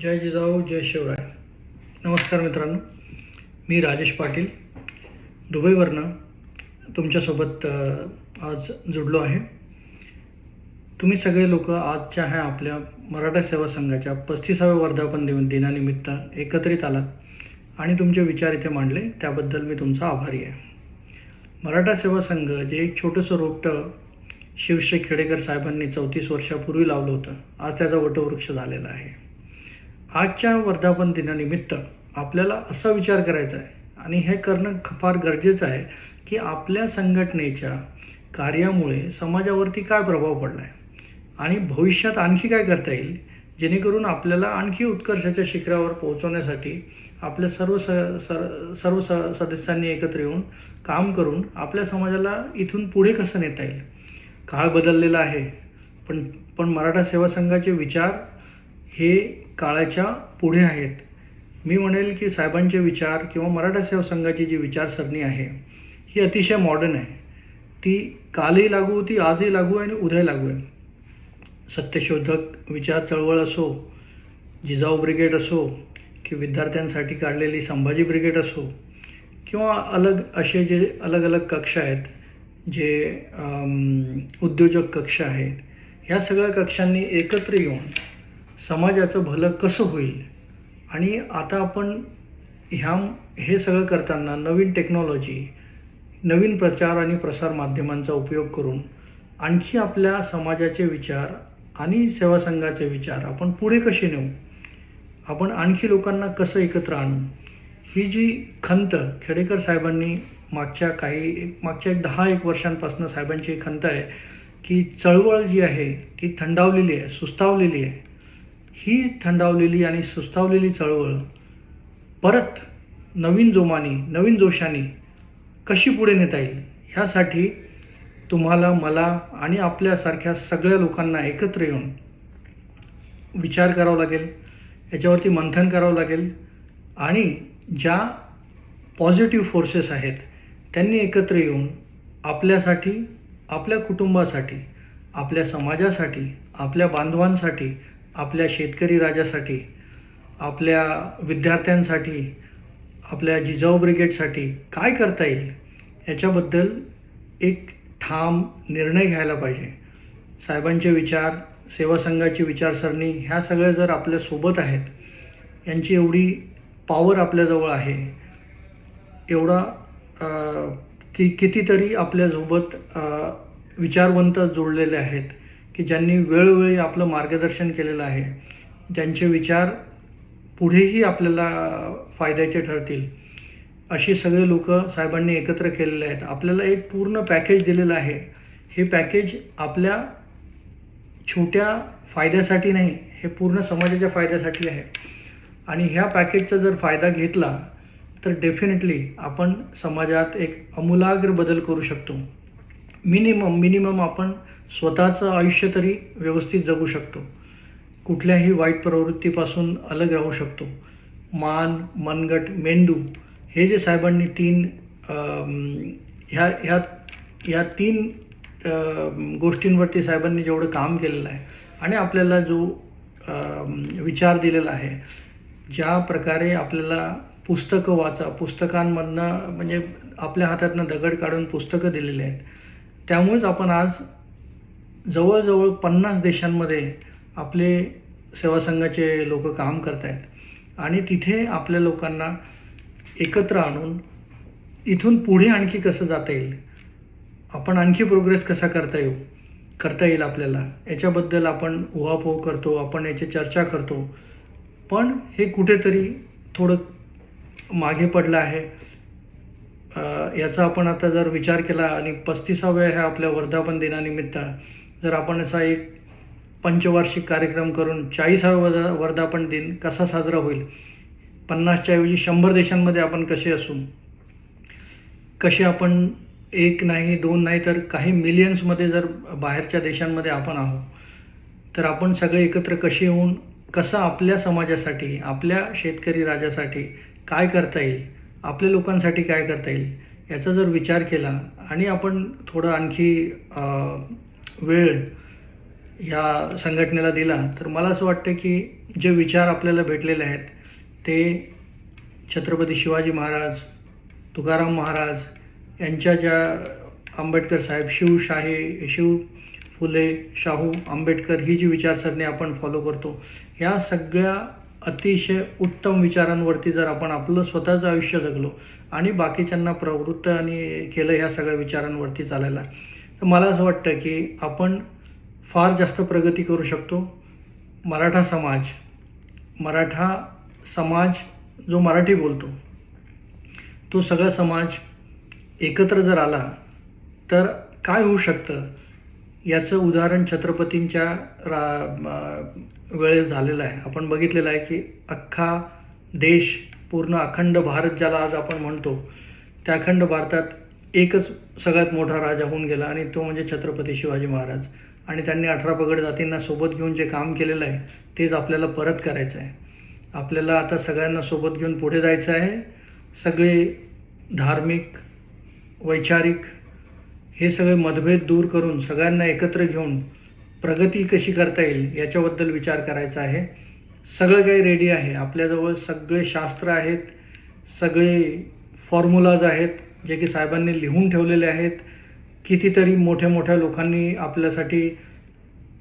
जय जिजाऊ जय शिवराय. नमस्कार मित्रांनो मी राजेश पाटील. दुबईवरनं तुमच्यासोबत आज जुडलो आहे. तुम्ही सगळे लोक आजच्या ह्या आपल्या मराठा सेवा संघाच्या पस्तीसाव्या वर्धापन दिन दिनानिमित्त एकत्रित आलात आणि तुमचे विचार इथे मांडले त्याबद्दल मी तुमचा आभारी आहे. मराठा सेवा संघ जे एक छोटंसं रोपटं शिवश्री खेडेकर साहेबांनी चौतीस वर्षापूर्वी लावलं होतं. आज त्याचा वटवृक्ष झालेला आहे. आजच्या वर्धापन दिनानिमित्त आपल्याला असा विचार करायचा आहे. आणि हे करणं फार गरजेचं आहे की आपल्या संघटनेच्या कार्यामुळे समाजावरती काय प्रभाव पडला आहे आणि भविष्यात आणखी काय करता येईल? जेणेकरून आपल्याला आणखी उत्कर्षाच्या शिखरावर पोहोचवण्यासाठी आपल्या सर्व स सर सर्व स सदस्यांनी एकत्र येऊन काम करून आपल्या समाजाला इथून पुढे कसं नेता येईल? काळ बदललेला आहे. पण पण मराठा सेवा संघाचे विचार हे काळाच्या पुढे आहेत. मी म्हणेल की साहेबांचे विचार किंवा मराठा सेवा संघाची जी विचारसरणी आहे ही अतिशय मॉडर्न आहे. ती कालही लागू होती आजही लागू आहे आणि उद्या लागू आहे. सत्यशोधक विचार चळवळ असो जिजाऊ ब्रिगेड असो की विद्यार्थ्यांसाठी काढलेली संभाजी ब्रिगेड असो किंवा अलग असे जे अलग अलग कक्ष आहेत जे उद्योजक कक्ष आहेत ह्या सगळ्या कक्षांनी एकत्र येऊन समाजाचं भलं कसं होईल? आणि आता आपण ह्या हे सगळं करताना नवीन टेक्नॉलॉजी नवीन प्रचार आणि प्रसार माध्यमांचा उपयोग करून आणखी आपल्या समाजाचे विचार आणि सेवा संघाचे विचार आपण पुढे कसे नेऊ? आपण आणखी लोकांना कसं एकत्र आणू? ही जी खंत खेडेकर साहेबांनी मागच्या काही एक मागच्या एक दहा एक वर्षांपासून साहेबांची एक खंत आहे की चळवळ जी आहे ती थंडावलेली आहे सुस्तावलेली आहे. ही थंडावलेली आणि सुस्तावलेली चळवळ परत नवीन जोमाने नवीन जोशाने कशी पुढे नेता येईल? ह्यासाठी तुम्हाला मला आणि आपल्यासारख्या सगळ्या लोकांना एकत्र येऊन विचार करावा लागेल याच्यावरती मंथन करावं लागेल आणि ज्या पॉझिटिव्ह फोर्सेस आहेत त्यांनी एकत्र येऊन आपल्यासाठी आपल्या कुटुंबासाठी आपल्या समाजासाठी आपल्या बांधवांसाठी आपल्या शेतकरी राजासाठी आपल्या विद्यार्थ्यांसाठी आपल्या जिजाऊ ब्रिगेडसाठी काय करता येईल याच्याबद्दल एक ठाम निर्णय घ्यायला पाहिजे. साहेबांचे विचार सेवा संघाची विचारसरणी ह्या सगळ्या जर आपल्यासोबत आहेत यांची एवढी पॉवर आपल्याजवळ आहे एवढा की कि कितीतरी आपल्यासोबत विचारवंत जोडलेले आहेत की ज्यांनी वेळोवेळी आपलं मार्गदर्शन केलेलं आहे ज्यांचे विचार पुढेही आपल्याला फायद्याचे ठरतील अशी सगळे लोक साहेबांनी एकत्र केलेले आहेत. आपल्याला एक पूर्ण पॅकेज दिलेलं आहे. हे पॅकेज आपल्या छोट्या फायद्यासाठी नाही हे पूर्ण समाजाच्या फायद्यासाठी आहे. आणि ह्या पॅकेजचा जर फायदा घेतला तर डेफिनेटली आपण समाजात एक अमूलाग्र बदल करू शकतो. मिनिमम मिनिमम आपण स्वतःचं आयुष्य तरी व्यवस्थित जगू शकतो. कुठल्याही वाईट प्रवृत्तीपासून अलग राहू शकतो. मान मनगट मेंदू हे जे साहेबांनी तीन ह्या ह्या ह्या तीन गोष्टींवरती साहेबांनी जेवढं काम केलेलं आहे आणि आपल्याला जो विचार दिलेला आहे ज्या प्रकारे आपल्याला पुस्तकं वाचा पुस्तकांमधनं म्हणजे आपल्या हातातनं दगड काढून पुस्तकं दिलेली आहेत त्यामुळेच आपण आज जवळजवळ पन्नास देशांमध्ये आपले सेवा संघाचे लोक काम करत आहेत आणि तिथे आपल्या लोकांना एकत्र आणून इथून पुढे आणखी कसं जाता येईल? आपण आणखी प्रोग्रेस कसा करता येऊ? करता येईल आपल्याला. याच्याबद्दल आपण उहापोह करतो आपण याची चर्चा करतो. पण हे कुठेतरी थोडं मागे पडलं आहे. याचा आपण आता जर विचार केला आणि पस्तीसाव्या ह्या आपल्या वर्धापन दिनानिमित्त जर आपण असा एक पंचवार्षिक कार्यक्रम करून चाळीसाव्या वर्धा वर्धापन दिन कसा साजरा होईल? पन्नासच्या ऐवजी शंभर देशांमध्ये आपण कसे असू? कसे आपण एक नाही दोन नाही तर काही मिलियन्समध्ये जर बाहेरच्या देशांमध्ये आपण आहोत तर आपण सगळे एकत्र कसे येऊन कसं आपल्या समाजासाठी आपल्या शेतकरी राजासाठी काय करता येईल? आपल्या लोकांसाठी काय करता येईल याचा जर विचार केला आणि आपण थोडं आणखी वेळ या संघटनेला दिला तर मला असं वाटतं की जे विचार आपल्याला भेटलेले आहेत ते छत्रपती शिवाजी महाराज तुकाराम महाराज यांच्या ज्या आंबेडकर साहेब शिवशाही शिव फुले शाहू आंबेडकर ही जी विचारसरणी आपण फॉलो करतो या सगळ्या अतिशय उत्तम विचारांवरती जर आपण आपलं स्वतःचं आयुष्य जगलो आणि बाकीच्यांना प्रवृत्त आणि केलं ह्या सगळ्या विचारांवरती चालायला तर मला असं वाटतं की आपण फार जास्त प्रगती करू शकतो. मराठा समाज मराठा समाज जो मराठी बोलतो तो सगळा समाज एकत्र जर आला तर काय होऊ शकतं? याचं उदाहरण छत्रपतींच्या रा वेळेस झालेलं आहे. आपण बघितलेलं आहे की अख्खा देश पूर्ण अखंड भारत ज्याला आज आपण म्हणतो त्या अखंड भारतात एकच सगळ्यात मोठा राजा होऊन गेला आणि तो म्हणजे छत्रपती शिवाजी महाराज. आणि त्यांनी अठरा पगड जातींना सोबत घेऊन जे काम केलेलं आहे तेच आपल्याला परत करायचं आहे. आपल्याला आता सगळ्यांना सोबत घेऊन पुढे जायचं आहे. सगळे धार्मिक वैचारिक हे सगळे मतभेद दूर करून सगळ्यांना एकत्र घेऊन प्रगती कशी करता येईल याच्याबद्दल विचार करायचा आहे. सगळं काही रेडी आहे. आपल्याजवळ सगळे शास्त्र आहेत. सगळे फॉर्म्युलाज आहेत जे की साहेबांनी लिहून ठेवलेले आहेत. कितीतरी मोठ्या मोठ्या लोकांनी आपल्यासाठी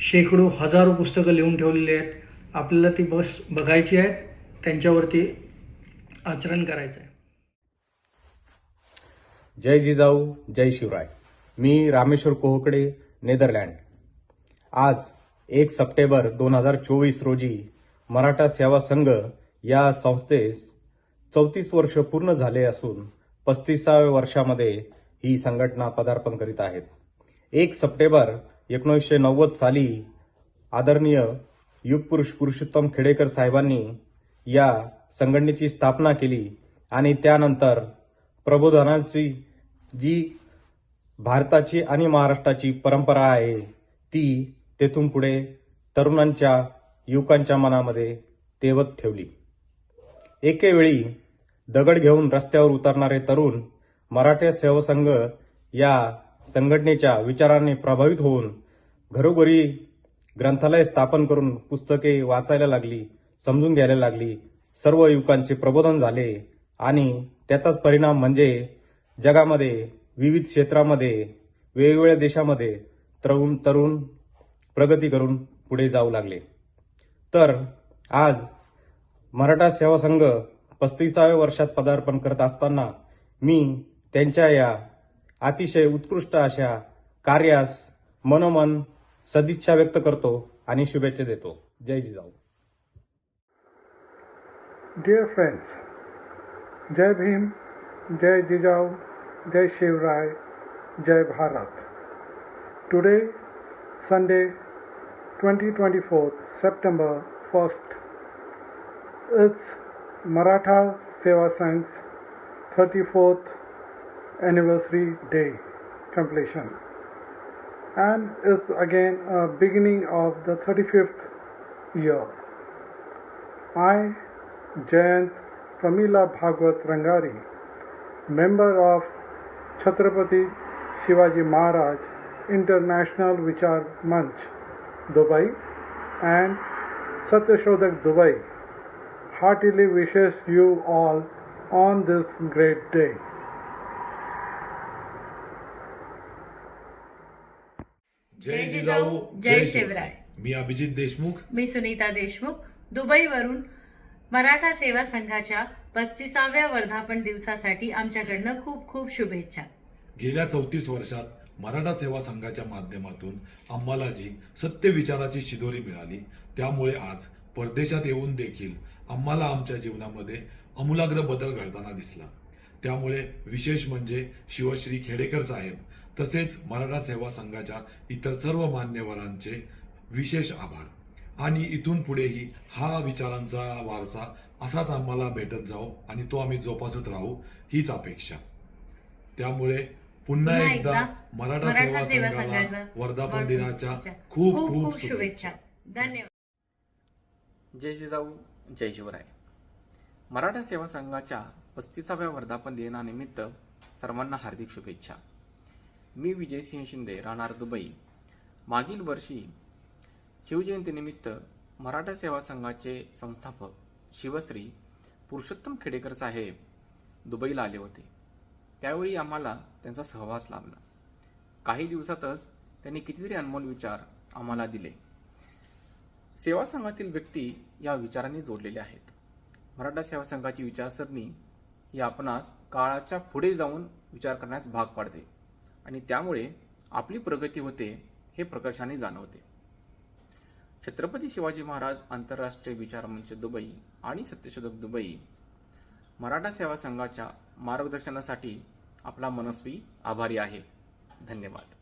शेकडो हजारो पुस्तकं लिहून ठेवलेली आहेत. आपल्याला ती बस बघायची आहेत. त्यांच्यावरती आचरण करायचं आहे. जय जिजाऊ जय शिवराय. मी रामेश्वर कोहकडे नेदरलँड. आज एक सप्टेंबर दोन हजार चोवीस रोजी मराठा सेवा संघ या संस्थेस चौतीस वर्ष पूर्ण झाले असून पस्तीसाव्या वर्षामध्ये ही संघटना पदार्पण करीत आहेत. एक सप्टेंबर एकोणीसशे नव्वद साली आदरणीय युगपुरुष पुरुषोत्तम खेडेकर साहेबांनी या संघटनेची स्थापना केली आणि त्यानंतर प्रबोधनाची जी भारताची आणि महाराष्ट्राची परंपरा आहे. ती तेथून पुढे तरुणांच्या युवकांच्या मनामध्ये तेवत ठेवली. एकेवेळी दगड घेऊन रस्त्यावर उतरणारे तरुण मराठा सेवसंघ या संघटनेच्या विचाराने प्रभावित होऊन घरोघरी ग्रंथालय स्थापन करून पुस्तके वाचायला लागली समजून घ्यायला लागली. सर्व युवकांचे प्रबोधन झाले आणि त्याचाच परिणाम म्हणजे जगामध्ये विविध क्षेत्रामध्ये वेगवेगळ्या देशामध्ये तरुण तरुण प्रगती करून पुढे जाऊ लागले. तर आज मराठा सेवा संघ पस्तीसाव्या वर्षात पदार्पण करत असताना मी त्यांच्या या अतिशय उत्कृष्ट अशा कार्यास मनोमन सदिच्छा व्यक्त करतो आणि शुभेच्छा देतो. जय जिजाऊ. डिअर फ्रेंड्स जय भीम जय Jijau Jai Shivrai, Jai Bharat. Today, Sunday, 2024, September 1st, it's Maratha Seva Sangh's 34th anniversary day completion. And it's again a beginning of the 35th year. I, Jayant Pramila Bhagwat Rangari, member of Chhatrapati Shivaji Maharaj International Vichar Manch, Dubai, and Satyashodak Dubai, heartily wishes you all on this great day. जय जिजाऊ जय शिवराय मी अभिजित देशमुख मी सुनीता देशमुख दुबईवरून मराठा सेवा संघाच्या पस्तीसाव्या वर्धापन दिवसासाठी आमच्याकडनं खूप खूप शुभेच्छा. गेल्या चौतीस वर्षात मराठा सेवा संघाच्या माध्यमातून आम्हाला जी सत्य विचाराची शिदोरी मिळाली. त्यामुळे आज परदेशात येऊन देखील आम्हाला आमच्या जीवनामध्ये अमूलाग्र बदल घडताना दिसला. त्यामुळे विशेष म्हणजे शिवश्री खेडेकर साहेब तसेच मराठा सेवा संघाच्या इतर सर्व मान्यवरांचे विशेष आभार. आणि इथून पुढेही हा विचारांचा वारसा असाच आम्हाला भेटत जाऊ आणि तो आम्ही जोपासत राहू हीच अपेक्षा. त्यामुळे पुन्हा एकदा मराठा सेवा संघाला वर्धापन दिनाच्या खूप खूप खूप शुभेच्छा. धन्यवाद. जय जिजाऊ जय शिवराय. मराठा सेवा संघाच्या पस्तीसाव्या वर्धापन दिनानिमित्त सर्वांना हार्दिक शुभेच्छा. मी विजयसिंह शिंदे राहणार दुबई. मागील वर्षी शिवजयंतीनिमित्त मराठा सेवा संघाचे संस्थापक शिवश्री पुरुषोत्तम खेडेकर साहेब दुबईला आले होते. त्यावेळी आम्हाला त्यांचा सहवास लाभला. काही दिवसातच त्यांनी कितीतरी अनमोल विचार आम्हाला दिले. सेवा संघातील व्यक्ती या विचारांनी जोडलेल्या आहेत. मराठा सेवा संघाची विचारसरणी ही आपणास काळाच्या पुढे जाऊन विचार करण्यास भाग पाडते आणि त्यामुळे आपली प्रगती होते हे प्रकर्षाने जाणवते. छत्रपती शिवाजी महाराज आंतरराष्ट्रीय विचार मंच दुबई आणि सत्यशोधक दुबई. मराठा सेवा संघाच्या मार्गदर्शनासाठी आपला मनस्वी आभारी आहे. धन्यवाद.